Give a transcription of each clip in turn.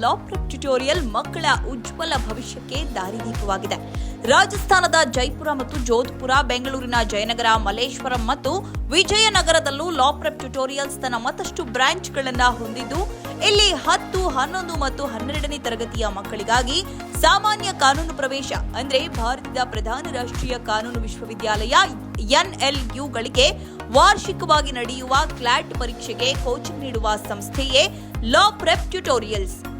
ಜಗತ್ತಿನಲ್ಲಿ ಜಯನಗರದಲ್ಲಿ ಪ್ರಾರಂಭಿಸಿರುವ ಲಾ prep tutorial ಮಕ್ಕಳ ಉಜ್ವಲ ಭವಿಷ್ಯಕ್ಕೆ ದಾರಿದೀಪವಾಗಿದೆ ರಾಜಸ್ಥಾನದ ಜೈಪುರ ಮತ್ತು ಜೋಧ್ಪುರ, ಬೆಂಗಳೂರಿನ ಜಯನಗರ, ಮಲ್ಲೇಶ್ವರಂ ಮತ್ತು ವಿಜಯನಗರದಲ್ಲೂ ಲಾ ಪ್ರೆಪ್ ಟ್ಯುಟೋರಿಯಲ್ಸ್ ತನ್ನ ಮತ್ತಷ್ಟು ಬ್ರಾಂಚ್ಗಳನ್ನು ಹೊಂದಿದ್ದು, ಇಲ್ಲಿ ಹತ್ತು, ಹನ್ನೊಂದು ಮತ್ತು ಹನ್ನೆರಡನೇ ತರಗತಿಯ ಮಕ್ಕಳಿಗಾಗಿ ಸಾಮಾನ್ಯ ಕಾನೂನು ಪ್ರವೇಶ, ಅಂದ್ರೆ ಭಾರತದ ಪ್ರಧಾನ ರಾಷ್ಟ್ರೀಯ ಕಾನೂನು ವಿಶ್ವವಿದ್ಯಾಲಯ ಎನ್ಎಲ್ಯುಗಳಿಗೆ ವಾರ್ಷಿಕವಾಗಿ ನಡೆಯುವ ಕ್ಲಾಟ್ ಪರೀಕ್ಷೆಗೆ ಕೋಚಿಂಗ್ ನೀಡುವ ಸಂಸ್ಥೆಯೇ ಲಾ ಪ್ರೆಪ್ ಟ್ಯುಟೋರಿಯಲ್ಸ್.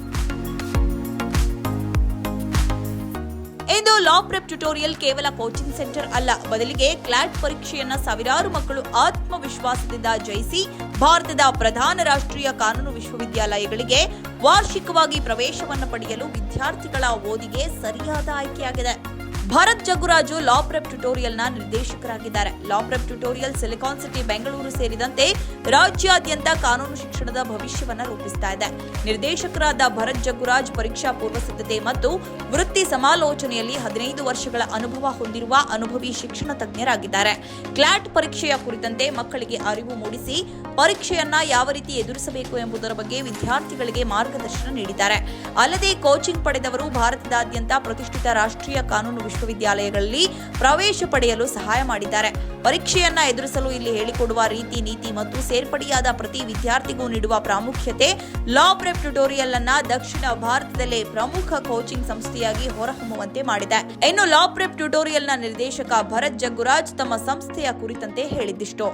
ಇಂದು ಲಾ ಪ್ರೆಪ್ ಟ್ಯುಟೋರಿಯಲ್ ಕೇವಲ ಕೋಚಿಂಗ್ ಸೆಂಟರ್ ಅಲ್ಲ. ಬದಲಿಗೆ ಕ್ಲಾಟ್ ಪರೀಕ್ಷೆಯನ್ನ ಸಾವಿರಾರು ಮಕ್ಕಳು ಆತ್ಮವಿಶ್ವಾಸದಿಂದ ಜಯಿಸಿ ಭಾರತದ ಪ್ರಧಾನ ರಾಷ್ಟ್ರೀಯ ಕಾನೂನು ವಿಶ್ವವಿದ್ಯಾಲಯಗಳಿಗೆ ವಾರ್ಷಿಕವಾಗಿ ಪ್ರವೇಶವನ್ನು ಪಡೆಯಲು ವಿದ್ಯಾರ್ಥಿಗಳ ಓದಿಗೆ ಸರಿಯಾದ ಆಯ್ಕೆಯಾಗಿದೆ. ಭರತ್ ಜಗುರಾಜು ಲಾ ಪ್ರೆಪ್ ಟ್ಯುಟೋರಿಯಲ್ನ ನಿರ್ದೇಶಕರಾಗಿದ್ದಾರೆ. Law prep tutorial silicon city, Bengaluru ಸೇರಿದಂತೆ ರಾಜ್ಯಾದ್ಯಂತ ಕಾನೂನು ಶಿಕ್ಷಣದ ಭವಿಷ್ಯವನ್ನು ರೂಪಿಸ್ತಾ ಇದೆ. ನಿರ್ದೇಶಕರಾದ ಭರತ್ ಜಗುರಾಜ್ ಪರೀಕ್ಷಾ ಪೂರ್ವ ಸಿದ್ಧತೆ ಮತ್ತು ವೃತ್ತಿ ಸಮಾಲೋಚನೆಯಲ್ಲಿ ಹದಿನೈದು ವರ್ಷಗಳ ಅನುಭವ ಹೊಂದಿರುವ ಅನುಭವಿ ಶಿಕ್ಷಣ ತಜ್ಞರಾಗಿದ್ದಾರೆ. ಕ್ಲಾಟ್ ಪರೀಕ್ಷೆಯ ಕುರಿತಂತೆ ಮಕ್ಕಳಿಗೆ ಅರಿವು ಮೂಡಿಸಿ ಪರೀಕ್ಷೆಯನ್ನ ಯಾವ ರೀತಿ ಎದುರಿಸಬೇಕು ಎಂಬುದರ ಬಗ್ಗೆ ವಿದ್ಯಾರ್ಥಿಗಳಿಗೆ ಮಾರ್ಗದರ್ಶನ ನೀಡಿದ್ದಾರೆ. ಅಲ್ಲದೆ ಕೋಚಿಂಗ್ ಪಡೆದವರು ಭಾರತದಾದ್ಯಂತ ಪ್ರತಿಷ್ಠಿತ ರಾಷ್ಟ್ರೀಯ ಕಾನೂನು ವಿಶ್ವವಿದ್ಯಾಲಯಗಳಲ್ಲಿ ಪ್ರವೇಶ ಪಡೆಯಲು ಸಹಾಯ ಮಾಡಿದ್ದಾರೆ. ಪರೀಕ್ಷೆಯನ್ನ ಎದುರಿಸಲು ಇಲ್ಲಿ ಹೇಳಿಕೊಡುವ ರೀತಿ, ನೀತಿ ಮತ್ತು ಸೇರ್ಪಡೆಯಾದ ಪ್ರತಿ ವಿದ್ಯಾರ್ಥಿಗೂ ನೀಡುವ ಪ್ರಾಮುಖ್ಯತೆ, ಲಾ ಪ್ರೆಪ್ ಟ್ಯುಟೋರಿಯಲ್ ಅನ್ನ ದಕ್ಷಿಣ ಭಾರತದಲ್ಲೇ ಪ್ರಮುಖ ಕೋಚಿಂಗ್ ಸಂಸ್ಥೆಯಾಗಿ ಹೊರಹೊಮ್ಮುವಂತೆ ಮಾಡಿದೆ. ಇನ್ನು ಲಾ ಪ್ರೆಪ್ ಟ್ಯುಟೋರಿಯಲ್ನ ನಿರ್ದೇಶಕ ಭರತ್ ಜಗ್ಗುರಾಜ್ ತಮ್ಮ ಸಂಸ್ಥೆಯ ಕುರಿತಂತೆ ಹೇಳಿದ್ದಿಷ್ಟು.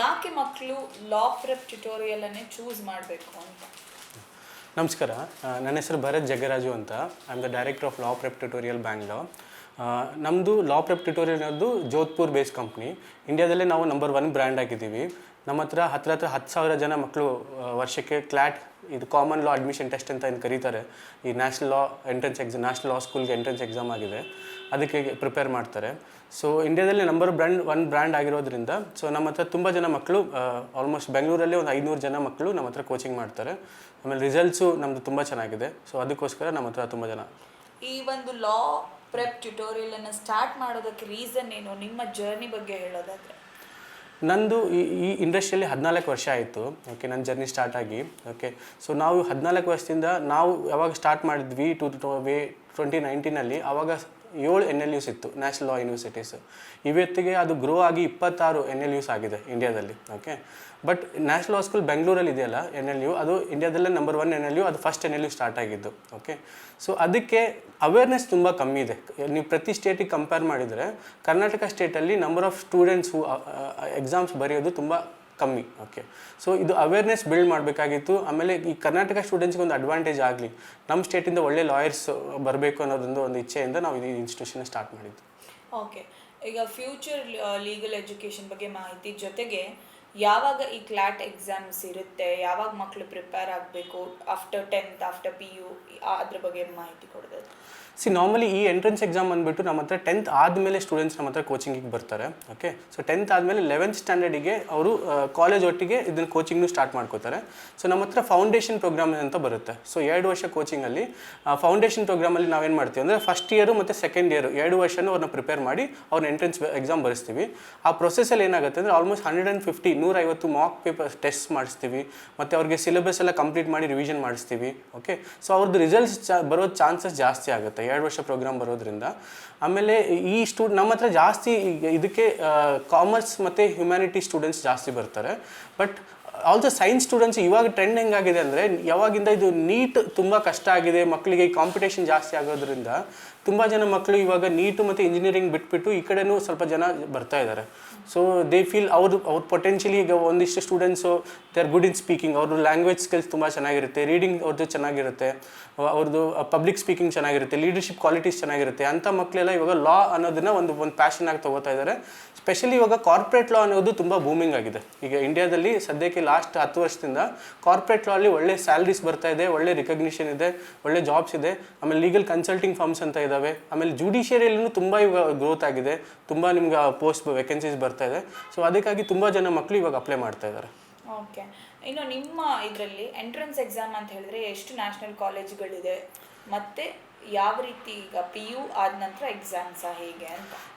ಯಾಕೆ ಮಕ್ಕಳು ಲಾ ಪ್ರೆಪ್ ಟ್ಯುಟೋರಿಯಲ್ ಅನ್ನೇ ಚೂಸ್ ಮಾಡಬೇಕು ಅಂತ? ನಮಸ್ಕಾರ. ನನ್ನ ಹೆಸರು ಭರತ್ ಜಗ್ಗರಾಜು ಅಂತ. I am the director of law prep tutorial Bangalore ನಮ್ಮದು ಲಾ ಪ್ರೆಪ್ ಟ್ಯುಟೋರಿಯಲ್ ಅನ್ನೋದು ಜೋಧ್ಪುರ್ ಬೇಸ್ ಕಂಪ್ನಿ ಇಂಡಿಯಾದಲ್ಲೇ ನಾವು ನಂಬರ್ ಒನ್ ಬ್ರ್ಯಾಂಡ್ ಆಗಿದ್ದೀವಿ. ನಮ್ಮ ಹತ್ರ ಹತ್ರ ಹತ್ರ ಹತ್ತು ಸಾವಿರ ಜನ ಮಕ್ಕಳು ವರ್ಷಕ್ಕೆ ಕ್ಲಾಟ್, ಇದು ಕಾಮನ್ ಲಾ ಅಡ್ಮಿಷನ್ ಟೆಸ್ಟ್ ಅಂತ ಏನು ಕರೀತಾರೆ. ಈ national law entrance exam national law ಸ್ಕೂಲ್ಗೆ ಎಂಟ್ರೆನ್ಸ್ ಎಕ್ಸಾಮ್ ಆಗಿದೆ. ಅದಕ್ಕೆ ಪ್ರಿಪೇರ್ ಮಾಡ್ತಾರೆ. ಸೊ ಇಂಡಿಯಾದಲ್ಲಿ ನಂಬರ್ ಬ್ರ್ಯಾಂಡ್ ಒನ್ ಬ್ರ್ಯಾಂಡ್ ಆಗಿರೋದ್ರಿಂದ ಸೊ ನಮ್ಮ ಹತ್ರ ತುಂಬ ಜನ ಮಕ್ಕಳು ಆಲ್ಮೋಸ್ಟ್ ಬೆಂಗಳೂರಲ್ಲಿ ಒಂದು ಐನೂರು ಜನ ಮಕ್ಕಳು ನಮ್ಮ ಹತ್ರ ಕೋಚಿಂಗ್ ಮಾಡ್ತಾರೆ. ಆಮೇಲೆ ರಿಸಲ್ಟ್ಸು ನಮ್ಮದು ತುಂಬ ಚೆನ್ನಾಗಿದೆ. ಸೊ ಅದಕ್ಕೋಸ್ಕರ ನಮ್ಮ ಹತ್ರ ತುಂಬ ಜನ. ಈ ಒಂದು ಲಾ ಪ್ರೆಪ್ ಟ್ಯುಟೋರಿಯಲ್ ಅನ್ನ ಸ್ಟಾರ್ಟ್ ಮಾಡೋದಕ್ಕೆ ರೀಸನ್ ಏನು? ನಿಮ್ಮ ಜರ್ನಿ ಬಗ್ಗೆ ಹೇಳೋದಾದ್ರೆ. ನಂದು ಈ ಈ ಇಂಡಸ್ಟ್ರಿಯಲ್ಲಿ ಹದಿನಾಲ್ಕು ವರ್ಷ ಆಯಿತು. ಓಕೆ ನನ್ನ ಜರ್ನಿ ಸ್ಟಾರ್ಟ್ ಆಗಿ. ಓಕೆ ಸೊ ನಾವು ಹದಿನಾಲ್ಕು ವರ್ಷದಿಂದ ನಾವು ಯಾವಾಗ ಸ್ಟಾರ್ಟ್ ಮಾಡಿದ್ವಿ ಟು ವೇ ಟ್ವೆಂಟಿ ನೈನ್ಟೀನಲ್ಲಿ ಆವಾಗ ಏಳು ಎನ್ ಎಲ್ ಯುಸ್ ಇತ್ತು ನ್ಯಾಷನಲ್ ಲಾ ಯೂನಿವರ್ಸಿಟೀಸ್ ಇವತ್ತಿಗೆ ಅದು ಗ್ರೋ ಆಗಿ ಇಪ್ಪತ್ತಾರು ಎನ್ ಎಲ್ ಯುಸ್ ಆಗಿದೆ ಇಂಡಿಯಾದಲ್ಲಿ okay but national law school ಬೆಂಗಳೂರಲ್ಲಿ ಇದೆಯಲ್ಲ, ಎನ್ ಎಲ್ ಯು, ಅದು ಇಂಡಿಯಾದಲ್ಲೇ number one N L U, ಅದು first N L U start ಆಗಿದ್ದು ಓಕೆ ಸೊ ಅದಕ್ಕೆ ಅವೇರ್ನೆಸ್ ತುಂಬ ಕಮ್ಮಿ ಇದೆ. ನೀವು ಪ್ರತಿ ಸ್ಟೇಟಿಗೆ ಕಂಪೇರ್ ಮಾಡಿದರೆ ಕರ್ನಾಟಕ ಸ್ಟೇಟಲ್ಲಿ ನಂಬರ್ ಆಫ್ ಸ್ಟೂಡೆಂಟ್ಸ್ ಎಕ್ಸಾಮ್ಸ್ ಬರೆಯೋದು ತುಂಬ ಕಮ್ಮಿ ಓಕೆ ಸೊ ಇದು ಅವೇರ್ನೆಸ್ ಬಿಲ್ಡ್ ಮಾಡಬೇಕಾಗಿತ್ತು. ಆಮೇಲೆ ಈ ಕರ್ನಾಟಕ ಸ್ಟೂಡೆಂಟ್ಸ್ಗೆ ಒಂದು ಅಡ್ವಾಂಟೇಜ್ ಆಗಲಿ. ನಮ್ಮ ಸ್ಟೇಟಿಂದ ಒಳ್ಳೆ ಲಾಯರ್ಸ್ ಬರಬೇಕು ಅನ್ನೋದೊಂದು ಒಂದು ಇಚ್ಛೆಯಿಂದ ನಾವು ಈ ಇನ್ಸ್ಟಿಟ್ಯೂಷನ್ ಸ್ಟಾರ್ಟ್ ಮಾಡಿದ್ದು. ಓಕೆ ಈಗ ಫ್ಯೂಚರ್ ಲೀಗಲ್ ಎಜುಕೇಷನ್ ಬಗ್ಗೆ ಮಾಹಿತಿ ಜೊತೆಗೆ ಯಾವಾಗ ಈ ಕ್ಲಾಟ್ ಎಕ್ಸಾಮ್ಸ್ ಇರುತ್ತೆ, ಯಾವಾಗ ಮಕ್ಕಳು ಪ್ರಿಪೇರ್ ಆಗಬೇಕು after tenth after P U ಅದ್ರ ಬಗ್ಗೆ ಮಾಹಿತಿ ಕೊಡೋದು ಸಿ ನಾರ್ಮಲಿ ಈ ಎಂಟ್ರೆನ್ಸ್ ಎಕ್ಸಾಮ್ ಬಂದುಬಿಟ್ಟು ನಮ್ಮ ಹತ್ರ ಟೆಂತ್ ಆದಮೇಲೆ ಸ್ಟೂಡೆಂಟ್ಸ್ ನಮ್ಮ ಹತ್ರ ಕೋಚಿಂಗಿಗೆ ಬರ್ತಾರೆ ಓಕೆ ಸೊ ಟೆಂತ್ ಆದಮೇಲೆ ಲೆವೆಂತ್ ಸ್ಟ್ಯಾಂಡರ್ಡಿಗೆ ಅವರು ಕಾಲೇಜ್ ಒಟ್ಟಿಗೆ ಇದನ್ನು ಕೋಚಿಂಗ್ನು ಸ್ಟಾರ್ಟ್ ಮಾಡ್ಕೋತಾರೆ. ಸೊ ನಮ್ಮ ಹತ್ರ ಫೌಂಡೇಶನ್ ಪ್ರೋಗ್ರಾಮ್ ಅಂತ ಬರುತ್ತೆ. ಸೊ ಎರಡು ವರ್ಷ ಕೋಚಿಂಗಲ್ಲಿ ಫೌಂಡೇಶನ್ ಪ್ರೋಗ್ರಾಮಲ್ಲಿ ನಾವೇನು ಮಾಡ್ತೀವಿ ಅಂದರೆ ಫಸ್ಟ್ ಇಯರು ಮತ್ತು ಸೆಕೆಂಡ್ ಇಯರು ಎರಡು ವರ್ಷನೂ ಅವ್ರನ್ನ ಪ್ರಿಪೇರ್ ಮಾಡಿ ಅವ್ರನ್ನ ಎಂಟ್ರೆನ್ಸ್ ಎಕ್ಸಾಮ್ ಬರೆಸ್ತೀವಿ. ಆ ಪ್ರೊಸೆಸಲ್ಲಿ ಏನಾಗುತ್ತೆ ಅಂದರೆ ಆಲ್ಮೋಸ್ಟ್ ಹಂಡ್ರೆಡ್ ಆ್ಯಂಡ್ ಫಿಫ್ಟಿ ನೂರೈವತ್ತು ಮಾಕ್ ಪೇಪರ್ ಟೆಸ್ಟ್ ಮಾಡಿಸ್ತೀವಿ, ಮತ್ತು ಅವ್ರಿಗೆ ಸಿಲೆಬಸ್ ಎಲ್ಲ ಕಂಪ್ಲೀಟ್ ಮಾಡಿ ರಿವಿಷನ್ ಮಾಡಿಸ್ತೀವಿ ಓಕೆ ಸೊ ಅವ್ರದ್ದು ರಿಸಲ್ಟ್ಸ್ ಚ, ಬರೋ ಚಾನ್ಸಸ್ ಜಾಸ್ತಿ ಆಗುತ್ತೆ, ಎರಡು ವರ್ಷ ಪ್ರೋಗ್ರಾಮ್ ಬರೋದ್ರಿಂದ. ಆಮೇಲೆ ಈ ಸ್ಟೂ ನಮ್ಮ ಹತ್ರ ಜಾಸ್ತಿ ಇದಕ್ಕೆ ಕಾಮರ್ಸ್ ಮತ್ತು ಹ್ಯುಮ್ಯಾನಿಟಿ ಸ್ಟೂಡೆಂಟ್ಸ್ ಜಾಸ್ತಿ ಬರ್ತಾರೆ. ಬಟ್ ಆಲ್ಸೋ ಸೈನ್ಸ್ ಸ್ಟೂಡೆಂಟ್ಸ್ ಇವಾಗ ಟ್ರೆಂಡ್ ಹೆಂಗಾಗಿದೆ ಅಂದರೆ, ಯಾವಾಗಿಂದ ಇದು ನೀಟ್ ತುಂಬ ಕಷ್ಟ ಆಗಿದೆ ಮಕ್ಕಳಿಗೆ ಕಾಂಪಿಟೇಷನ್ ಜಾಸ್ತಿ ಆಗೋದ್ರಿಂದ ತುಂಬ ಜನ ಮಕ್ಕಳು ಇವಾಗ ನೀಟು ಮತ್ತು ಇಂಜಿನಿಯರಿಂಗ್ ಬಿಟ್ಬಿಟ್ಟು ಈ ಕಡೆನೂ ಸ್ವಲ್ಪ ಜನ ಬರ್ತಾ ಇದ್ದಾರೆ ಸೊ ದೇ ಫೀಲ್ ಅವ್ರದ್ದು ಅವ್ರ ಪೊಟೆನ್ಷಿಯಲಿ ಈಗ ಒಂದಿಷ್ಟು students they are good in speaking ಅವ್ರದ್ದು ಲ್ಯಾಂಗ್ವೇಜ್ ಸ್ಕಿಲ್ಸ್ ತುಂಬ ಚೆನ್ನಾಗಿರುತ್ತೆ. ರೀಡಿಂಗ್ ಅವ್ರದ್ದು ಚೆನ್ನಾಗಿರುತ್ತೆ. ಅವ್ರದ್ದು ಪಬ್ಲಿಕ್ ಸ್ಪೀಕಿಂಗ್ ಚೆನ್ನಾಗಿರುತ್ತೆ. ಲೀಡರ್ಶಿಪ್ ಕ್ವಾಲಿಟೀಸ್ ಚೆನ್ನಾಗಿರುತ್ತೆ. ಅಂಥ ಮಕ್ಕಳೆಲ್ಲ ಇವಾಗ ಲಾ ಅನ್ನೋದನ್ನ ಒಂದು ಒಂದು ಪ್ಯಾಷನ್ ಆಗಿ ತಗೋತಾ ಇದ್ದಾರೆ ಸ್ಪೆಷಲಿ ಇವಾಗ ಕಾರ್ಪೊರೇಟ್ ಲಾ ಅನ್ನೋದು ತುಂಬ ಬೂಮಿಂಗ್ ಆಗಿದೆ. ಈಗ ಇಂಡಿಯಾದಲ್ಲಿ ಸದ್ಯಕ್ಕೆ ಲಾಸ್ಟ್ ಹತ್ತು ವರ್ಷದಿಂದ ಕಾರ್ಪೊರೇಟ್ ಲಾ ಅಲ್ಲಿ ಒಳ್ಳೆ ಸ್ಯಾಲ್ರೀಸ್ ಬರ್ತಾ ಇದೆ, ಒಳ್ಳೆ ರಿಕಗ್ನಿಷನ್ ಇದೆ, ಒಳ್ಳೆ ಜಾಬ್ಸ್ ಇದೆ. ಆಮೇಲೆ ಲೀಗಲ್ ಕನ್ಸಲ್ಟಿಂಗ್ ಫಾರ್ಮ್ಸ್ ಅಂತ ಇದ್ದಾವೆ ಆಮೇಲೆ ಜುಡಿಷಿಯರಿಯಲ್ಲೂ ತುಂಬ ಇವಾಗ ಗ್ರೋತ್ ಆಗಿದೆ. ತುಂಬ ನಿಮ್ಗೆ ಪೋಸ್ಟ್ ವೇಕೆನ್ಸೀಸ್ ಬರ್ತಾ ಇದೆ. ಸೊ ಅದಕ್ಕಾಗಿ ತುಂಬ ಜನ ಮಕ್ಕಳು ಇವಾಗ ಅಪ್ಲೈ ಮಾಡ್ತಾ ಇದ್ದಾರೆ. ಓಕೆ ಇನ್ನು ನಿಮ್ಮ ಇದರಲ್ಲಿ ಎಂಟ್ರೆನ್ಸ್ ಎಕ್ಸಾಮ್ ಅಂತ ಹೇಳಿದ್ರೆ ಎಷ್ಟು ನ್ಯಾಷನಲ್ ಕಾಲೇಜ್ಗಳಿದೆ ಮತ್ತೆ ಯಾವ ರೀತಿ ಈಗ ಪಿ ಯು ಆದ ನಂತರ ಎಕ್ಸಾಮ್ಸ ಹೇಗೆ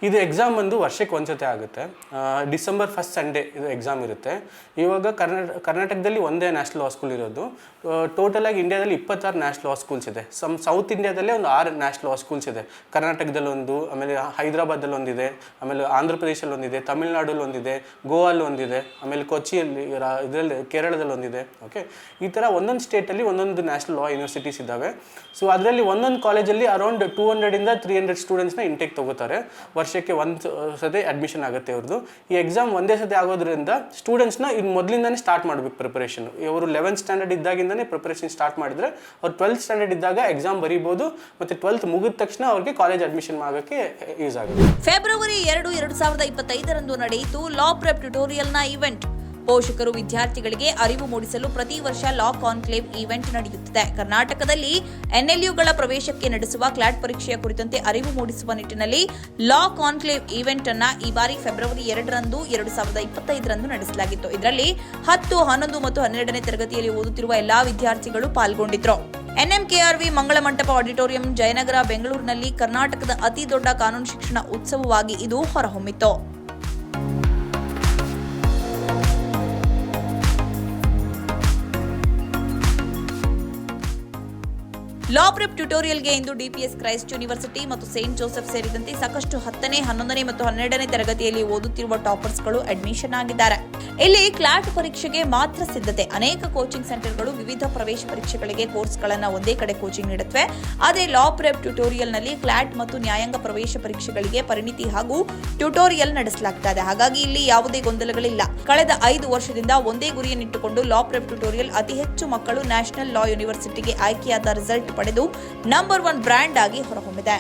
ಇದು ಎಕ್ಸಾಮ್ ಬಂದು ವರ್ಷಕ್ಕೆ ಒಂದ್ಸತಿ ಆಗುತ್ತೆ. ಡಿಸೆಂಬರ್ ಫಸ್ಟ್ ಸಂಡೇ ಇದು ಎಕ್ಸಾಮ್ ಇರುತ್ತೆ. ಇವಾಗ ಕರ್ನಾಟಕ ಕರ್ನಾಟಕದಲ್ಲಿ ಒಂದೇ ನ್ಯಾಷನಲ್ ಲಾ ಸ್ಕೂಲ್ ಇರೋದು. ಟೋಟಲ್ ಆಗಿ ಇಂಡಿಯಾದಲ್ಲಿ ಇಪ್ಪತ್ತಾರು ನ್ಯಾಷನಲ್ ಲಾ ಸ್ಕೂಲ್ಸ್ ಇದೆ. ಸಮ್ ಸೌತ್ ಇಂಡಿಯಾದಲ್ಲೇ ಒಂದು ಆರು ನ್ಯಾಷನಲ್ ಲಾ ಸ್ಕೂಲ್ಸ್ ಇದೆ. ಕರ್ನಾಟಕದಲ್ಲಿ ಒಂದು, ಆಮೇಲೆ ಹೈದರಾಬಾದಲ್ಲಿ ಒಂದಿದೆ, ಆಮೇಲೆ ಆಂಧ್ರ ಪ್ರದೇಶಲ್ಲಿ ಒಂದಿದೆ, ತಮಿಳ್ನಾಡಲ್ಲಿ ಒಂದಿದೆ, ಗೋವಾಲ್ಲಿ ಒಂದಿದೆ, ಆಮೇಲೆ ಕೊಚ್ಚಿಯಲ್ಲಿ ಇದರಲ್ಲಿ ಕೇರಳದಲ್ಲಿ ಒಂದಿದೆ. ಓಕೆ ಈ ಥರ ಒಂದೊಂದು ಸ್ಟೇಟಲ್ಲಿ ಒಂದೊಂದು ನ್ಯಾಷನಲ್ ಲಾ ಯೂನಿವರ್ಸಿಟೀಸ್ ಇದ್ದಾವೆ. ಸೊ ಅದರಲ್ಲಿ ಒಂದೊಂದು ಕಾಲೇಜಲ್ಲಿ ಅರೌಂಡ್ ಟೂ ಹಂಡ್ರೆಡಿಂದ ತ್ರೀ ಹಂಡ್ರೆಡ್ ಸ್ಟೂಡೆಂಟ್ಸ್ನ ಇಂಟೇಕ್ ತಗೋತಾರೆ. ವರ್ಷಕ್ಕೆ ಒಂದು ಸತಿ ಅಡ್ಮಿಷನ್ ಆಗುತ್ತೆ ಅವ್ರದ್ದು ಈ ಎಕ್ಸಾಮ್ ಒಂದೇ ಸತಿ ಆಗೋದ್ರಿಂದ ಸ್ಟೂಡೆಂಟ್ಸ್ನ ಇದು ಮೊದಲಿಂದನೇ ಸ್ಟಾರ್ಟ್ ಮಾಡಬೇಕು ಪ್ರಿಪರೇಷನ್ ಇವರು ಲೆವೆಂತ್ ಸ್ಟ್ಯಾಂಡರ್ಡ್ ಇದ್ದಾಗಿಂದನೇ ಪ್ರಿಪರೇಷನ್ ಸ್ಟಾರ್ಟ್ ಮಾಡಿದ್ರೆ ಅವ್ರು ಟ್ವೆಲ್ತ್ ಸ್ಟ್ಯಾಂಡರ್ಡ್ ಇದ್ದಾಗ ಎಕ್ಸಾಮ್ ಬರೀಬೋದು ಮತ್ತು ಟ್ವೆಲ್ತ್ ಮುಗಿದ ತಕ್ಷಣ ಅವ್ರಿಗೆ ಕಾಲೇಜ್ ಅಡ್ಮಿಷನ್ ಆಗೋಕ್ಕೆ ಯೂಸ್ ಆಗುತ್ತೆ. ಫೆಬ್ರವರಿ ಎರಡು ಎರಡು ಸಾವಿರದ ಇಪ್ಪತ್ತೈದರಂದು ನಡೆಯಿತು ಲಾ ಪ್ರೆಪ್ ಟ್ಯುಟೋರಿಯಲ್ನ ಇವೆಂಟ್ ಪೋಷಕರು ವಿದ್ಯಾರ್ಥಿಗಳಿಗೆ ಅರಿವು ಮೂಡಿಸಲು ಪ್ರತಿ ವರ್ಷ ಲಾ ಕಾನ್ಕ್ಲೇವ್ ಈವೆಂಟ್ ನಡೆಯುತ್ತಿದೆ. ಕರ್ನಾಟಕದಲ್ಲಿ ಎನ್ಎಲ್ಯುಗಳ ಪ್ರವೇಶಕ್ಕೆ ನಡೆಸುವ ಕ್ಲಾಟ್ ಪರೀಕ್ಷೆಯ ಕುರಿತಂತೆ ಅರಿವು ಮೂಡಿಸುವ ನಿಟ್ಟಿನಲ್ಲಿ ಲಾ ಕಾನ್ಕ್ಲೇವ್ ಈವೆಂಟ್ ಅನ್ನ ಈ ಬಾರಿ ಫೆಬ್ರವರಿ ಎರಡರಂದು, ಎರಡು ಸಾವಿರದ ಇಪ್ಪತ್ತೈದರಂದು ನಡೆಸಲಾಗಿತ್ತು. ಇದರಲ್ಲಿ ಹತ್ತು, ಹನ್ನೊಂದು ಮತ್ತು ಹನ್ನೆರಡನೇ ತರಗತಿಯಲ್ಲಿ ಓದುತ್ತಿರುವ ಎಲ್ಲಾ ವಿದ್ಯಾರ್ಥಿಗಳು ಪಾಲ್ಗೊಂಡಿದ್ರು. ಎನ್ಎಂಕೆಆರ್ವಿ ಮಂಗಳ ಮಂಟಪ ಆಡಿಟೋರಿಯಂ ಜಯನಗರ, ಬೆಂಗಳೂರಿನಲ್ಲಿ ಕರ್ನಾಟಕದ ಅತಿ ದೊಡ್ಡ ಕಾನೂನು ಶಿಕ್ಷಣ ಉತ್ಸವವಾಗಿ ಇದು ಹೊರಹೊಮ್ಮಿತು ಲಾ ಪ್ರಿಪ್ ಟ್ಯುಟೋರಿಯಲ್ಗೆ ಇಂದು ಡಿಪಿಎಸ್ ಕ್ರೈಸ್ಟ್ ಯೂನಿವರ್ಸಿಟಿ ಮತ್ತು ಸೇಂಟ್ ಜೋಸೆಫ್ ಸೇರಿದಂತೆ ಸಾಕಷ್ಟು ಹತ್ತನೇ, ಹನ್ನೊಂದನೇ ಮತ್ತು ಹನ್ನೆರಡನೇ ತರಗತಿಯಲ್ಲಿ ಓದುತ್ತಿರುವ ಟಾಪರ್ಸ್ಗಳು ಅಡ್ಮಿಷನ್ ಆಗಿದ್ದಾರೆ. ಇಲ್ಲಿ ಕ್ಲಾಟ್ ಪರೀಕ್ಷೆಗೆ ಮಾತ್ರ ಸಿದ್ಧತೆ. ಅನೇಕ ಕೋಚಿಂಗ್ ಸೆಂಟರ್ಗಳು ವಿವಿಧ ಪ್ರವೇಶ ಪರೀಕ್ಷೆಗಳಿಗೆ ಕೋರ್ಸ್ಗಳನ್ನು ಒಂದೇ ಕಡೆ ಕೋಚಿಂಗ್ ನೀಡುತ್ತವೆ. ಆದರೆ ಲಾ ಪ್ರೆಪ್ ಟ್ಯುಟೋರಿಯಲ್ನಲ್ಲಿ ಕ್ಲಾಟ್ ಮತ್ತು ನ್ಯಾಯಾಂಗ ಪ್ರವೇಶ ಪರೀಕ್ಷೆಗಳಿಗೆ ಪರಿಣಿತಿ ಹಾಗೂ ಟ್ಯುಟೋರಿಯಲ್ ನಡೆಸಲಾಗುತ್ತದೆ ಹಾಗಾಗಿ ಇಲ್ಲಿ ಯಾವುದೇ ಗೊಂದಲಗಳಿಲ್ಲ. ಕಳೆದ ಐದು ವರ್ಷದಿಂದ ಒಂದೇ ಗುರಿಯನ್ನಿಟ್ಟುಕೊಂಡು ಲಾ ಪ್ರೆಪ್ ಟ್ಯುಟೋರಿಯಲ್ ಅತಿ ಹೆಚ್ಚು ಮಕ್ಕಳು ನ್ಯಾಷನಲ್ ಲಾ ಯೂನಿವರ್ಸಿಟಿಗೆ ಆಯ್ಕೆಯಾದ ರಿಸಲ್ಟ್ ಪಡೆದು ನಂಬರ್ ಒನ್ ಬ್ರ್ಯಾಂಡ್ ಆಗಿ ಹೊರಹೊಮ್ಮಿದೆ.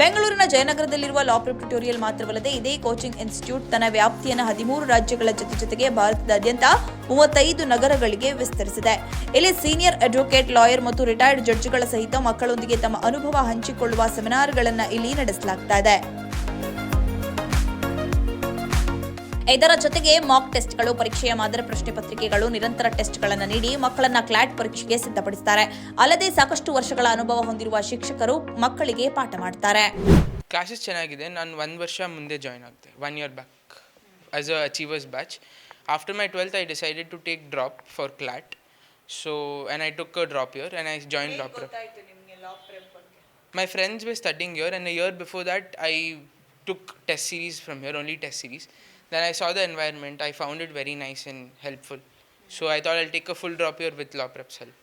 ಬೆಂಗಳೂರಿನ ಜಯನಗರದಲ್ಲಿರುವ ಲಾ ಪ್ರಿಪ್ಟೋರಿಯಲ್ ಮಾತ್ರವಲ್ಲದೆ ಇದೇ ಕೋಚಿಂಗ್ ಇನ್ಸ್ಟಿಟ್ಯೂಟ್ ತನ್ನ ವ್ಯಾಪ್ತಿಯನ್ನು ಹದಿಮೂರು ರಾಜ್ಯಗಳ ಜೊತೆ ಜೊತೆಗೆ ಭಾರತದಾದ್ಯಂತ ಮೂವತ್ತೈದು ನಗರಗಳಿಗೆ ವಿಸ್ತರಿಸಿದೆ. ಇಲ್ಲಿ ಸೀನಿಯರ್ ಅಡ್ವೊಕೇಟ್ ಲಾಯರ್ ಮತ್ತು ರಿಟೈರ್ಡ್ ಜಡ್ಜ್ಗಳ ಸಹಿತ ಮಕ್ಕಳೊಂದಿಗೆ ತಮ್ಮ ಅನುಭವ ಹಂಚಿಕೊಳ್ಳುವ ಸೆಮಿನಾರ್ಗಳನ್ನು ಇಲ್ಲಿ ನಡೆಸಲಾಗ್ತಾ ಇದೆ. ಇದರ ಜೊತೆಗೆ ಮಾಕ್ ಟೆಸ್ಟ್ಗಳು ಪರೀಕ್ಷೆಯ ಮಾದರಿ ಪ್ರಶ್ನೆ ಪತ್ರಿಕೆಗಳು ನಿರಂತರ ಟೆಸ್ಟ್ಗಳನ್ನು ನೀಡಿ ಮಕ್ಕಳನ್ನ ಕ್ಲಾಟ್ ಪರೀಕ್ಷೆಗೆ ಸಿದ್ಧಪಡಿಸುತ್ತಾರೆ ಅಲ್ಲದೆ ಸಾಕಷ್ಟು ವರ್ಷಗಳ ಅನುಭವ ಹೊಂದಿರುವ ಶಿಕ್ಷಕರು ಮಕ್ಕಳಿಗೆ ಪಾಠ ಮಾಡ್ತಾರೆ. ಕ್ಲಾಸಸ್ ಚೆನ್ನಾಗಿದೆ. ನಾನು ಒಂದು ವರ್ಷ ಮುಂದೆ join ಆಗ್ತೆ one year back as a achievers batch after my twelfth I decided to take drop for CLAT so and I took a drop year and I join drop my friends we studying your and year before that I took test series from that, only test test here. Then I saw the environment, I found it very nice and helpful. So I thought I'll take a full drop year with Law Prep's help.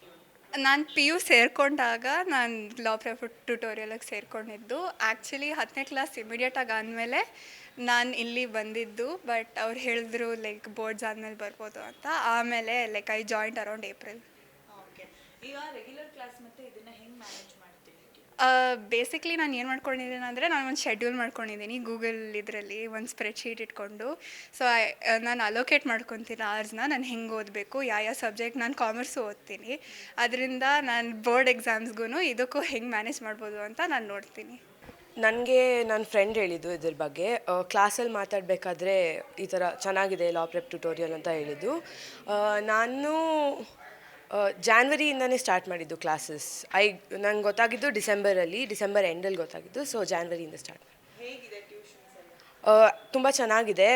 ನಾನು P U ಸೇರ್ಕೊಂಡಾಗ ನಾನು law ಪ್ರೆಫ್ ಟ್ಯುಟೋರಿಯಲಿಗೆ ಸೇರಿಕೊಂಡಿದ್ದು actually ಹತ್ತನೇ class ಇಮಿಡಿಯೇಟಾಗಿ ಆದಮೇಲೆ ನಾನು ಇಲ್ಲಿ ಬಂದಿದ್ದು but ಅವ್ರು ಹೇಳಿದ್ರು ಲೈಕ್ ಬೋರ್ಡ್ಸ್ ಆದಮೇಲೆ ಬರ್ಬೋದು ಅಂತ ಆಮೇಲೆ like I joined around April okay ಈಗ ರೆಗ್ಯುಲರ್ ಕ್ಲಾಸ್ ಮತ್ತೆ ಇದನ್ನ ಹೆಂಗ್ ಮ್ಯಾನೇಜ್ ಬೇಸಿಕ್ಲಿ ನಾನು ಏನು ಮಾಡ್ಕೊಂಡಿದ್ದೀನಿ ಅಂದರೆ ನಾನು ಒಂದು ಶೆಡ್ಯೂಲ್ ಮಾಡ್ಕೊಂಡಿದ್ದೀನಿ ಗೂಗಲ್ ಇದರಲ್ಲಿ, ಒಂದು ಸ್ಪ್ರೆಡ್ಶೀಟ್ ಇಟ್ಕೊಂಡು. ಸೊ ನಾನು ಅಲೋಕೇಟ್ ಮಾಡ್ಕೊತೀನಿ ಅವರ್ಸ್ನ ನಾನು ಹೆಂಗೆ ಓದಬೇಕು, ಯಾವ ಯಾವ ಸಬ್ಜೆಕ್ಟ್ ನಾನು ಕಾಮರ್ಸು ಓದ್ತೀನಿ, ಅದರಿಂದ ನಾನು ಬೋರ್ಡ್ ಎಕ್ಸಾಮ್ಸ್ಗೂ ಇದಕ್ಕೂ ಹೆಂಗೆ ಮ್ಯಾನೇಜ್ ಮಾಡ್ಬೋದು ಅಂತ ನಾನು ನೋಡ್ತೀನಿ. ನನಗೆ ನನ್ನ ಫ್ರೆಂಡ್ ಹೇಳಿದ್ದು ಇದ್ರ ಬಗ್ಗೆ. ಕ್ಲಾಸಲ್ಲಿ ಮಾತಾಡಬೇಕಾದ್ರೆ ಈ ಥರ ಚೆನ್ನಾಗಿದೆ ಲಾ ಪ್ರೆಪ್ ಟ್ಯುಟೋರಿಯಲ್ ಅಂತ ಹೇಳಿದ್ದು. ನಾನು ಜಾನ್ವರಿಯಿಂದನೇ ಸ್ಟಾರ್ಟ್ ಮಾಡಿದ್ದು ಕ್ಲಾಸಸ್ ಐ ನಂಗೆ ಗೊತ್ತಾಗಿದ್ದು ಡಿಸೆಂಬರಲ್ಲಿ ಡಿಸೆಂಬರ್ ಎಂಡಲ್ಲಿ ಗೊತ್ತಾಗಿದ್ದು ಸೊ ಜಾನ್ವರಿಯಿಂದ ಸ್ಟಾರ್ಟ್ ತುಂಬ ಚೆನ್ನಾಗಿದೆ.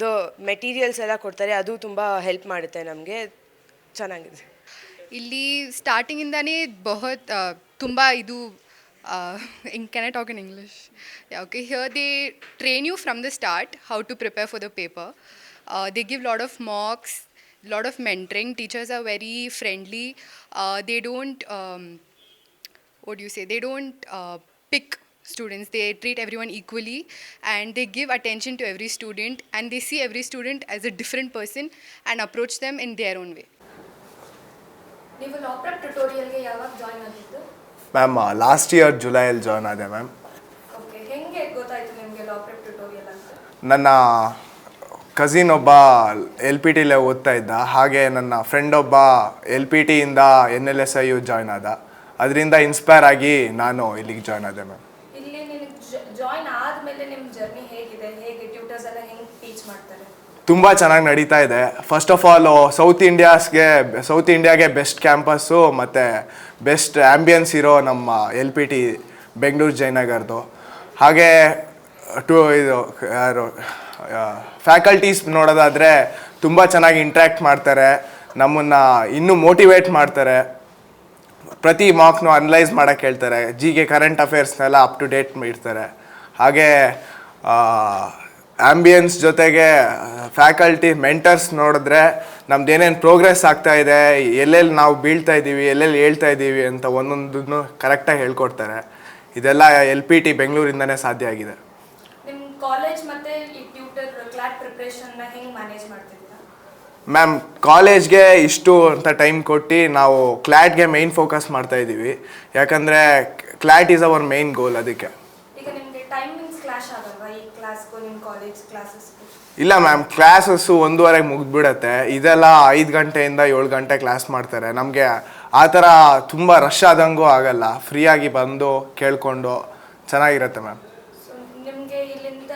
ದ ಮೆಟೀರಿಯಲ್ಸ್ ಎಲ್ಲ ಕೊಡ್ತಾರೆ ಅದು ತುಂಬ ಹೆಲ್ಪ್ ಮಾಡುತ್ತೆ ನಮಗೆ. ಚೆನ್ನಾಗಿದೆ. ಇಲ್ಲಿ ಸ್ಟಾರ್ಟಿಂಗಿಂದಾನೇ ಬಹತ್ ತುಂಬ ಇದು in can I talk in English okay here they train you from the start how to prepare for the paper they give lot of marks lot of mentoring teachers are very friendly uh, they don't um, what do you say they don't uh, pick students they treat everyone equally and they give attention to every student and they see every student as a different person and approach them in their own way ನೀವು ಲಾ prep ಟ್ಯುಟೋರಿಯಲ್ಗೆ ಯಾವಾಗ join ಆಗಿದ್ದು ma'am last year ಜುಲೈಯಲ್ಲಿ join ಆದೆ ma'am okay ಹೆಂಗೆ ಗೊತ್ತಾಯ್ತು ನಿಮಗೆ ಲಾ prep tutorial ಅಂತ ನನ್ನ ಕಸಿನ್ ಒಬ್ಬ ಎಲ್ ಪಿ ಟಿಲೇ ಓದ್ತಾ ಇದ್ದ ಹಾಗೆ ನನ್ನ ಫ್ರೆಂಡ್ ಒಬ್ಬ L P ಟಿಯಿಂದ N L S I U join ಆದ. ಅದರಿಂದ ಇನ್ಸ್ಪೈರ್ ಆಗಿ ನಾನು ಇಲ್ಲಿಗೆ ಜಾಯ್ನ್ ಆದೆ ಮ್ಯಾಮ್ ಇಲ್ಲಿ ನಿನಗೆ ಜಾಯ್ನ್ ಆದಮೇಲೆ ನಿಮ್ಮ ಜರ್ನಿ ಹೇಗಿದೆ? ಹೇಗೆ ಟ್ಯೂಟರ್ಸ್ ಎಲ್ಲ ಹೆಂಗೆ ಟೀಚ್ ಮಾಡ್ತಾರೆ? ತುಂಬ ಚೆನ್ನಾಗಿ ನಡೀತಾ ಇದೆ. ಫಸ್ಟ್ ಆಫ್ ಆಲ್ ಸೌತ್ ಇಂಡಿಯಾಸ್ಗೆ ಸೌತ್ ಇಂಡಿಯಾಗೆ ಬೆಸ್ಟ್ ಕ್ಯಾಂಪಸ್ಸು ಮತ್ತು ಬೆಸ್ಟ್ ಆ್ಯಂಬಿಯನ್ಸ್ ಇರೋ ನಮ್ಮ ಎಲ್ ಪಿ ಟಿ ಬೆಂಗಳೂರು ಜಯನಗರ್ದು. ಹಾಗೆ ಟು ಇದು ಯಾರು? ಫ್ಯಾಕಲ್ಟೀಸ್ ನೋಡೋದಾದರೆ ತುಂಬ ಚೆನ್ನಾಗಿ ಇಂಟ್ರ್ಯಾಕ್ಟ್ ಮಾಡ್ತಾರೆ, ನಮ್ಮನ್ನು ಇನ್ನೂ ಮೋಟಿವೇಟ್ ಮಾಡ್ತಾರೆ. ಪ್ರತಿ ಮಾರ್ಕ್ನು ಅನಲೈಸ್ ಮಾಡೋಕ್ಕೆ ಹೇಳ್ತಾರೆ ಜಿ ಕೆ ಕರೆಂಟ್ ಅಫೇರ್ಸ್ನೆಲ್ಲ ಅಪ್ ಟು ಡೇಟ್ ಇಡ್ತಾರೆ. ಹಾಗೆ ಆ್ಯಂಬಿಯನ್ಸ್ ಜೊತೆಗೆ ಫ್ಯಾಕಲ್ಟಿ ಮೆಂಟರ್ಸ್ ನೋಡಿದ್ರೆ ನಮ್ದು ಏನೇನು ಪ್ರೋಗ್ರೆಸ್ ಆಗ್ತಾ ಇದೆ, ಎಲ್ಲೆಲ್ಲಿ ನಾವು ಬೀಳ್ತಾ ಇದ್ದೀವಿ, ಎಲ್ಲೆಲ್ಲಿ ಹೇಳ್ತಾ ಇದ್ದೀವಿ ಅಂತ ಒಂದೊಂದನ್ನು ಕರೆಕ್ಟಾಗಿ ಹೇಳ್ಕೊಡ್ತಾರೆ. ಇದೆಲ್ಲ ಎಲ್ ಪಿ ಟಿ ಬೆಂಗಳೂರಿಂದನೇ ಸಾಧ್ಯ ಆಗಿದೆ. ನಿಮ್ಮ ಕಾಲೇಜ್ ಮತ್ತೆ ಈ ಟ್ಯೂಟರ್ ಕ್ಲಾಟ್ ಪ್ರಿಪ್ರೇಷನ್ನ ಹೆಂಗೆ ಮ್ಯಾನೇಜ್ ಮಾಡ್ತಿದ್ದೀರಾ? ಮ್ಯಾಮ್ ಕಾಲೇಜ್ಗೆ ಇಷ್ಟು ಅಂತ ಟೈಮ್ ಕೊಟ್ಟು ನಾವು ಕ್ಲಾಟ್ಗೆ ಮೇಯ್ನ್ ಫೋಕಸ್ ಮಾಡ್ತಾ ಇದ್ದೀವಿ. ಯಾಕಂದರೆ CLAT is our main goal ಅದಕ್ಕೆ. ಈಗ ನಿಮಗೆ ಟೈಮಿಂಗ್ಸ್ ಕ್ಲಾಶ್ ಆಗಲ್ವಾ ಈ ಕ್ಲಾಸ್ಗೂ ನಿಮ್ಮ ಕಾಲೇಜ್ ಕ್ಲಾಸಸ್ಗೂ ಇಲ್ಲ ಮ್ಯಾಮ್ ಕ್ಲಾಸಸ್ಸು ಒಂದೂವರೆಗೆ ಮುಗಿದ್ಬಿಡತ್ತೆ. ಇದೆಲ್ಲ ಐದು ಗಂಟೆಯಿಂದ ಏಳು ಗಂಟೆ ಕ್ಲಾಸ್ ಮಾಡ್ತಾರೆ. ನಮಗೆ ಆ ಥರ ತುಂಬ ರಶ್ ಆದಂಗೂ ಆಗಲ್ಲ. ಫ್ರೀಯಾಗಿ ಬಂದು ಕೇಳಿಕೊಂಡು ಚೆನ್ನಾಗಿರುತ್ತೆ ಮ್ಯಾಮ್ ಸೊ ನಿಮಗೆ ಇಲ್ಲಿಂದ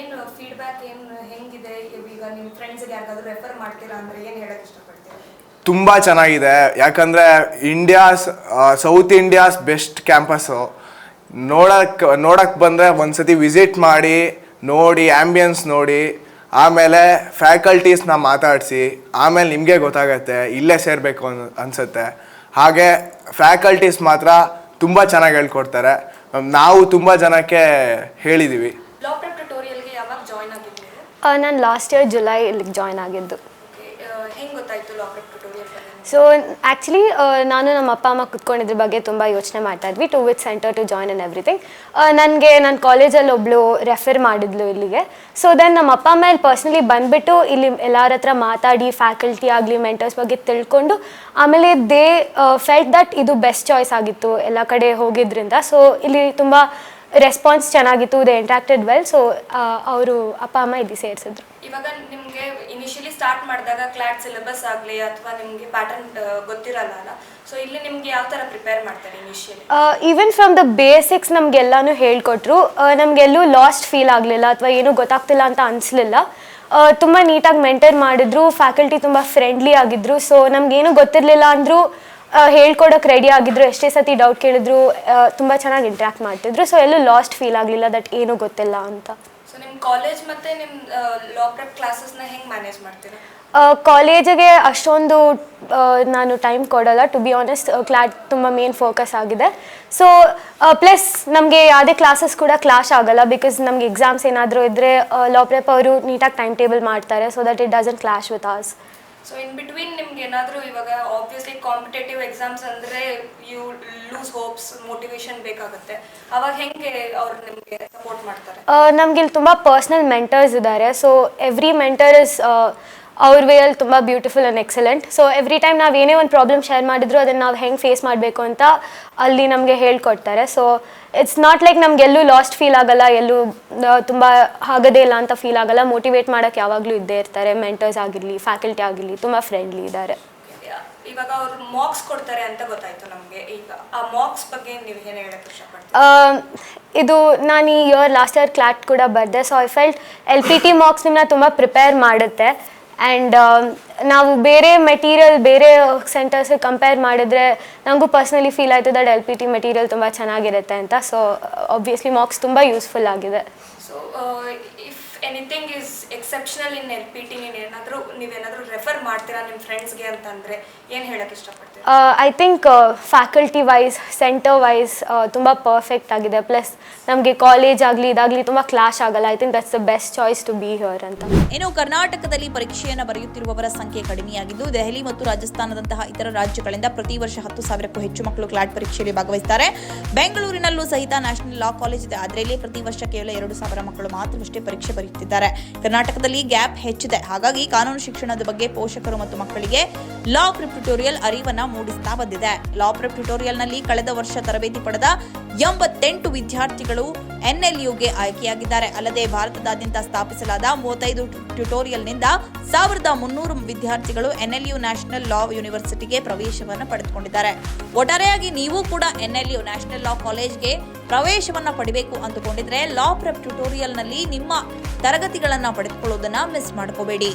ಏನು ಫೀಡ್ಬ್ಯಾಕ್ ಏನು ಹೆಂಗಿದೆ ಈಗ ನಿಮ್ಮ ಫ್ರೆಂಡ್ಸ್ಗೆ ಯಾರಿಗಾದ್ರೂ ರೆಫರ್ ಮಾಡ್ತೀರಾ ಅಂದರೆ ಏನು ಹೇಳಕ್ಕೆ ಇಷ್ಟಪಡ್ತೀರಾ? ತುಂಬ ಚೆನ್ನಾಗಿದೆ. ಯಾಕಂದರೆ India's south India's best campus ನೋಡಕ್ಕೆ ನೋಡಕ್ಕೆ ಬಂದರೆ ಒಂದ್ಸತಿ ವಿಸಿಟ್ ಮಾಡಿ ನೋಡಿ ಆ್ಯಂಬಿಯನ್ಸ್ ನೋಡಿ ಆಮೇಲೆ ಫ್ಯಾಕಲ್ಟೀಸ್ನ ಮಾತಾಡಿಸಿ ಆಮೇಲೆ ನಿಮಗೆ ಗೊತ್ತಾಗತ್ತೆ ಇಲ್ಲೇ ಸೇರಬೇಕು ಅನ್ ಅನಿಸುತ್ತೆ. ಹಾಗೆ ಫ್ಯಾಕಲ್ಟೀಸ್ ಮಾತ್ರ ತುಂಬ ಚೆನ್ನಾಗಿ ಹೇಳ್ಕೊಡ್ತಾರೆ. ನಾವು ತುಂಬ ಜನಕ್ಕೆ ಹೇಳಿದ್ದೀವಿ ಲಾ ಪ್ರೆಪ್ ಟ್ಯುಟೋರಿಯಲ್ಗೆ ಯಾವಾಗ ಜಾಯ್ನ್ ಆಗಿದ್ದೀರಿ ನಾನು ಲಾಸ್ಟ್ ಇಯರ್ ಜುಲೈ ಇಲ್ಲಿಗೆ ಜಾಯ್ನ್ ಆಗಿದ್ದು. ಸೊ ಆ್ಯಕ್ಚುಲಿ ನಾನು ನಮ್ಮ ಅಪ್ಪ ಅಮ್ಮ ಕುತ್ಕೊಂಡಿದ್ರ ಬಗ್ಗೆ ತುಂಬ ಯೋಚನೆ ಮಾಡ್ತಾ ಇದ್ವಿ to with centre to join and everything ನನಗೆ ನನ್ನ ಕಾಲೇಜಲ್ಲಿ ಒಬ್ಳು ರೆಫರ್ ಮಾಡಿದ್ಲು ಇಲ್ಲಿಗೆ. ಸೊ ದೆನ್ ನಮ್ಮ ಅಪ್ಪ ಅಮ್ಮ ಇಲ್ಲಿ ಪರ್ಸ್ನಲಿ ಬಂದುಬಿಟ್ಟು ಇಲ್ಲಿ ಎಲ್ಲರ ಹತ್ರ ಮಾತಾಡಿ ಫ್ಯಾಕಲ್ಟಿ ಆಗಲಿ ಮೆಂಟರ್ಸ್ ಬಗ್ಗೆ ತಿಳ್ಕೊಂಡು ಆಮೇಲೆ ದೇ ಫೆಲ್ಟ್ ದಟ್ ಇದು ಬೆಸ್ಟ್ ಚಾಯ್ಸ್ ಆಗಿತ್ತು ಎಲ್ಲ ಕಡೆ ಹೋಗಿದ್ರಿಂದ. ಸೊ ಇಲ್ಲಿ ತುಂಬ ರೆಸ್ಪಾನ್ಸ್ ಚೆನ್ನಾಗಿತ್ತು ದೇ ಇಂಟ್ರಾಕ್ಟೆಡ್ ವೆಲ್ ಸೊ ಅವರು ಅಪ್ಪ ಅಮ್ಮ ಇಲ್ಲಿ ಸೇರಿಸಿದ್ರು. ಇವಾಗ ನಿಮಗೆ ಇನಿಷಿಯಲಿ ಸ್ಟಾರ್ಟ್ ಮಾಡಿದಾಗ ಕ್ಲಾಸ್ ಸಿಲೆಬಸ್ ಆಗಲಿ ಅಥವಾ ನಿಮಗೆ ಪ್ಯಾಟರ್ನ್ ಗೊತ್ತಿರಲ್ಲ ಅಲ್ಲ ಸೊ ಇಲ್ಲಿ ನಿಮಗೆ ಯಾವ ಥರ ಪ್ರಿಪೇರ್ ಮಾಡ್ತಾರೆ initially even from the basics ನಮಗೆಲ್ಲಾನು ಹೇಳ್ಕೊಟ್ರು. ನಮಗೆಲ್ಲೂ ಲಾಸ್ಟ್ ಫೀಲ್ ಆಗಲಿಲ್ಲ ಅಥವಾ ಏನೂ ಗೊತ್ತಾಗ್ತಿಲ್ಲ ಅಂತ ಅನಿಸ್ಲಿಲ್ಲ. ತುಂಬ ನೀಟಾಗಿ ಮೆಂಟೇನ್ ಮಾಡಿದ್ರು ಫ್ಯಾಕಲ್ಟಿ ತುಂಬ ಫ್ರೆಂಡ್ಲಿ ಆಗಿದ್ರು ಸೊ ನಮಗೇನು ಗೊತ್ತಿರಲಿಲ್ಲ ಅಂದರೂ ಹೇಳ್ಕೊಡೋಕೆ ರೆಡಿ ಆಗಿದ್ರು ಎಷ್ಟೇ ಸತಿ ಡೌಟ್ ಕೇಳಿದ್ರು ತುಂಬ ಚೆನ್ನಾಗಿ ಇಂಟ್ರ್ಯಾಕ್ಟ್ ಮಾಡ್ತಿದ್ರು. ಸೊ ಎಲ್ಲೂ ಲಾಸ್ಟ್ ಫೀಲ್ ಆಗಲಿಲ್ಲ ದಟ್ ಏನೂ ಗೊತ್ತಿಲ್ಲ ಅಂತ. ಸೊ ನಿಮ್ಮ ಕಾಲೇಜ್ ಮತ್ತೆ ನಿಮ್ಮ ಲಾ ಪ್ರೆಪ್ ಕ್ಲಾಸಸ್ನ ಹೆಂಗೆ ಮ್ಯಾನೇಜ್ ಮಾಡ್ತೀರಾ? ಕಾಲೇಜಿಗೆ ಅಷ್ಟೊಂದು ನಾನು ಟೈಮ್ ಕೊಡಲ್ಲ. ಟು ಬಿ ಆನೆಸ್ಟ್ ಕ್ಲಾಟ್ ತುಂಬ ಮೇನ್ ಫೋಕಸ್ ಆಗಿದೆ. ಸೊ ಪ್ಲಸ್ ನಮಗೆ ಯಾವುದೇ ಕ್ಲಾಸಸ್ ಕೂಡ ಕ್ಲಾಶ್ ಆಗಲ್ಲ ಬಿಕಾಸ್ ನಮಗೆ ಎಕ್ಸಾಮ್ಸ್ ಏನಾದರೂ ಇದ್ದರೆ ಲಾ ಪ್ರೆಪ್ ಅವರು ನೀಟಾಗಿ ಟೈಮ್ ಟೇಬಲ್ ಮಾಡ್ತಾರೆ so that it doesn't clash with us so in between ನಿಮ್ಗೆ ಏನಾದರೂ ಇವಾಗ ಆಬ್ವಿಯಸ್ಲಿ ಕಾಂಪಿಟೇಟಿವ್ ಎಕ್ಸಾಮ್ಸ್ ಅಂದರೆ ಯು ಲೂಸ್ ಹೋಪ್ಸ್ ಮೋಟಿವೇಶನ್ ಬೇಕಾಗುತ್ತೆ. ಅವಾಗ ಹೆಂಗೆ ಅವ್ರು ನಿಮಗೆ ಸಪೋರ್ಟ್ ಮಾಡ್ತಾರೆ? ನಮ್ಗೆ ಇಲ್ಲಿ ತುಂಬ ಪರ್ಸ್ನಲ್ ಮೆಂಟರ್ಸ್ ಇದ್ದಾರೆ. ಸೊ ಎವ್ರಿ ಮೆಂಟರ್ ಇಸ್ ಅವ್ರ ವೇಯಲ್ಲಿ ತುಂಬ beautiful and excellent so every time ನಾವು ಏನೇ ಒಂದು ಪ್ರಾಬ್ಲಮ್ ಶೇರ್ ಮಾಡಿದ್ರು ಅದನ್ನು ನಾವು ಹೆಂಗೆ ಫೇಸ್ ಮಾಡಬೇಕು ಅಂತ ಅಲ್ಲಿ ನಮಗೆ ಹೇಳ್ಕೊಡ್ತಾರೆ. ಸೊ ಇಟ್ಸ್ ನಾಟ್ ಲೈಕ್ ನಮ್ಗೆ ಎಲ್ಲೂ ಲಾಸ್ಟ್ ಫೀಲ್ ಆಗಲ್ಲ ಎಲ್ಲೂ ತುಂಬ ಆಗೋದೇ ಇಲ್ಲ ಅಂತ ಫೀಲ್ ಆಗಲ್ಲ. ಮೋಟಿವೇಟ್ ಮಾಡೋಕ್ಕೆ ಯಾವಾಗಲೂ ಇದ್ದೇ ಇರ್ತಾರೆ. ಮೆಂಟರ್ಸ್ ಆಗಿರಲಿ ಫ್ಯಾಕಲ್ಟಿ ಆಗಿರಲಿ ತುಂಬ ಫ್ರೆಂಡ್ಲಿ ಇದ್ದಾರೆ. ಇವಾಗ ಅವರು ಮಾರ್ಕ್ಸ್ ಕೊಡ್ತಾರೆ ಅಂತ ಗೊತ್ತಾಯ್ತು ನಮಗೆ. ಈಗ ಆ ಮಾರ್ಕ್ಸ್ ಬಗ್ಗೆ ನೀವು ಏನು ಹೇಳಕ್ಕೆ ಇಷ್ಟಪಡ್ತೀರಾ? ಇದು ನಾನು ಈ ಇಯರ್ ಲಾಸ್ಟ್ ಇಯರ್ ಕ್ಲಾಟ್ ಕೂಡ ಬರೆದೆ. So I felt L P T marks ನಿಮ್ಮನ್ನ ತುಂಬ ಪ್ರಿಪೇರ್ ಮಾಡುತ್ತೆ. ಆ್ಯಂಡ್ ನಾವು ಬೇರೆ ಮೆಟೀರಿಯಲ್ ಬೇರೆ ಸೆಂಟರ್ಸ್ಗೆ ಕಂಪೇರ್ ಮಾಡಿದ್ರೆ ನನಗೂ ಪರ್ಸ್ನಲಿ ಫೀಲ್ ಆಯಿತು that L P T material ತುಂಬ ಚೆನ್ನಾಗಿರುತ್ತೆ ಅಂತ. ಸೊ ಆಬ್ವಿಯಸ್ಲಿ ಮಾರ್ಕ್ಸ್ ತುಂಬ ಯೂಸ್ಫುಲ್ ಆಗಿದೆ. If anything is exceptional in L P T ನೀನು ಏನಾದರೂ ನೀವೇನಾದರೂ ರೆಫರ್ ಮಾಡ್ತೀರಾ ನಿಮ್ಮ ಫ್ರೆಂಡ್ಸ್ಗೆ ಅಂತಂದರೆ ಏನು ಹೇಳಕ್ಕೆ ಇಷ್ಟಪಡ್ತೀರಾ? I think faculty wise centre wise ತುಂಬ ಪರ್ಫೆಕ್ಟ್ ಆಗಿದೆ. ಪ್ಲಸ್ ನಮಗೆ ಕಾಲೇಜ್ ಆಗಲಿ ಇದಾಗಲಿ ತುಂಬ ಕ್ಲಾಶ್ ಆಗಲ್ಲ. I think that's the best choice to be here ಅಂತ. ಇನ್ನು ಕರ್ನಾಟಕದಲ್ಲಿ ಪರೀಕ್ಷೆಯನ್ನು ಬರೆಯುತ್ತಿರುವವರ ಸಂಖ್ಯೆ ಕಡಿಮೆಯಾಗಿದ್ದು ದೆಹಲಿ ಮತ್ತು ರಾಜಸ್ಥಾನದಂತಹ ಇತರ ರಾಜ್ಯಗಳಿಂದ ಪ್ರತಿ ವರ್ಷ ಹತ್ತು ಸಾವಿರಕ್ಕೂ ಹೆಚ್ಚು ಮಕ್ಕಳು ಕ್ಲಾಟ್ ಪರೀಕ್ಷೆಯಲ್ಲಿ ಭಾಗವಹಿಸುತ್ತಾರೆ ಬೆಂಗಳೂರಿನಲ್ಲೂ ಸಹಿತ ನ್ಯಾಷನಲ್ ಲಾ ಕಾಲೇಜ್ ಇದೆ. ಅದರಲ್ಲಿ ಇಲ್ಲಿ ಪ್ರತಿ ವರ್ಷ ಕೇವಲ ಎರಡು ಸಾವಿರ ಮಕ್ಕಳು ಮಾತ್ರವಷ್ಟೇ ಪರೀಕ್ಷೆ ಬರೆಯುತ್ತಿದ್ದಾರೆ ಕರ್ನಾಟಕದಲ್ಲಿ ಗ್ಯಾಪ್ ಹೆಚ್ಚಿದೆ. ಹಾಗಾಗಿ ಕಾನೂನು ಶಿಕ್ಷಣದ ಬಗ್ಗೆ ಪೋಷಕರು ಮತ್ತು ಮಕ್ಕಳಿಗೆ ಲಾ ಪ್ರಿಪ್ ಟ್ಯುಟೋರಿಯಲ್ ಅರಿವನ್ನ ಮೂಡಿಸ್ತಾ ಬಂದಿದೆ. ಲಾ ಪ್ರಿಪ್ ಟ್ಯುಟೋರಿಯಲ್ನಲ್ಲಿ ಕಳೆದ ವರ್ಷ ತರಬೇತಿ ಪಡೆದ ಎಂಬತ್ತೆಂಟು ವಿದ್ಯಾರ್ಥಿಗಳು ಎನ್ಎಲ್ಯುಗೆ ಆಯ್ಕೆಯಾಗಿದ್ದಾರೆ. ಅಲ್ಲದೆ ಭಾರತದಾದ್ಯಂತ ಸ್ಥಾಪಿಸಲಾದ ಮೂವತ್ತೈದು ಟ್ಯುಟೋರಿಯಲ್ನಿಂದ ಸಾವಿರದ ಮುನ್ನೂರು ವಿದ್ಯಾರ್ಥಿಗಳು ಎನ್ಎಲ್ಯು ನ್ಯಾಷನಲ್ ಲಾ ಯೂನಿವರ್ಸಿಟಿಗೆ ಪ್ರವೇಶವನ್ನು ಪಡೆದುಕೊಂಡಿದ್ದಾರೆ. ಒಟ್ಟಾರೆಯಾಗಿ ನೀವು ಕೂಡ ಎನ್ಎಲ್ಯು ನ್ಯಾಷನಲ್ ಲಾ ಕಾಲೇಜ್ಗೆ ಪ್ರವೇಶವನ್ನ ಪಡಿಬೇಕು ಅಂದುಕೊಂಡಿದ್ರೆ ಲಾ ಪ್ರೆಪ್ ಟ್ಯುಟೋರಿಯಲ್ನಲ್ಲಿ ನಿಮ್ಮ ತರಗತಿಗಳನ್ನು ಪಡೆದುಕೊಳ್ಳೋದನ್ನ ಮಿಸ್ ಮಾಡ್ಕೋಬೇಡಿ.